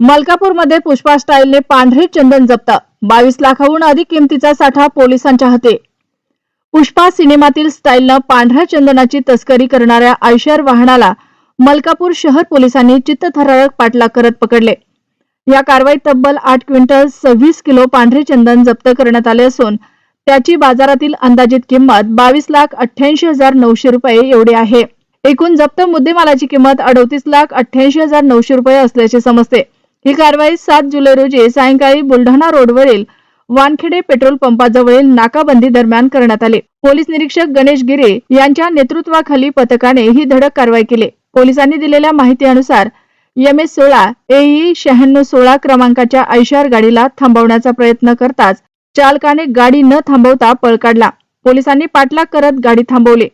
मलकापूरमध्ये पुष्पा स्टाईलने पांढरे चंदन जप्त. बावीस लाखाहून अधिक किमतीचा साठा पोलिसांच्या हाती. पुष्पा सिनेमातील स्टाईलनं पांढऱ्या चंदनाची तस्करी करणाऱ्या आयशर वाहनाला मलकापूर शहर पोलिसांनी चित्तथरारक पाठलाग करत पकडले. या कारवाईत तब्बल आठ क्विंटल सव्वीस किलो पांढरे चंदन जप्त करण्यात आले असून त्याची बाजारातील अंदाजित किंमत बावीस लाख अठ्ठ्याऐंशी हजार नऊशे रुपये एवढी आहे. एकूण जप्त मुद्देमालाची किंमत अडोतीस लाख अठ्ठ्याऐंशी हजार नऊशे रुपये असल्याचे समजते. ही कारवाई सात जुलै रोजी सायंकाळी बुलढाणा रोडवरील वानखेडे पेट्रोल पंपाजवळील नाकाबंदी दरम्यान करण्यात आले. पोलीस निरीक्षक गणेश गिरे यांच्या नेतृत्वाखाली पथकाने ही धडक कारवाई केली. पोलिसांनी दिलेल्या माहितीनुसार एम एस सोळा एई शहाण्णव सोळा क्रमांकाच्या ऐशार गाडीला थांबवण्याचा प्रयत्न करताच चालकाने गाडी न थांबवता पळ काढला. पोलिसांनी पाठलाग करत गाडी थांबवली.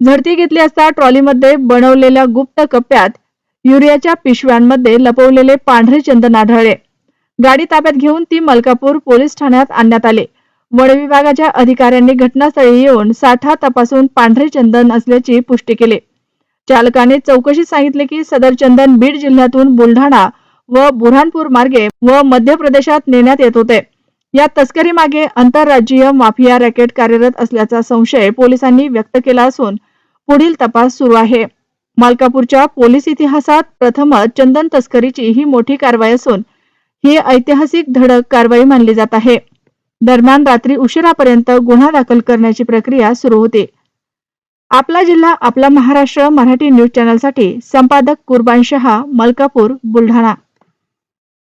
झडती घेतली असता ट्रॉलीमध्ये बनवलेल्या गुप्त कप्प्यात युरियाच्या पिशव्यांमध्ये लपवलेले पांढरे चंदन आढळले. गाडी ताब्यात घेऊन ती मलकापूर पोलीस ठाण्यात आणण्यात आले. वन विभागाच्या अधिकाऱ्यांनी घटनास्थळी येऊन साठा तपासून पांढरे चंदन असल्याची पुष्टी केली. चालकाने चौकशीत सांगितले की सदर चंदन बीड जिल्ह्यातून बुलढाणा व बुरहानपूर मार्गे व मध्य प्रदेशात नेण्यात येत होते. या तस्करी मागे आंतरराज्यीय माफिया रॅकेट कार्यरत असल्याचा संशय पोलिसांनी व्यक्त केला असून पुढील तपास सुरू आहे. मालकापूरच्या पोलीस इतिहासात प्रथमच चंदन तस्करीची ही मोठी कारवाई असून ही ऐतिहासिक धडक कारवाई मानली जात आहे. दरम्यान रात्री उशिरापर्यंत गुन्हा दाखल करण्याची प्रक्रिया सुरू होती. आपला जिल्हा आपला महाराष्ट्र मराठी न्यूज चॅनलसाठी संपादक कुर्बान शहा मलकापूर बुलढाणा.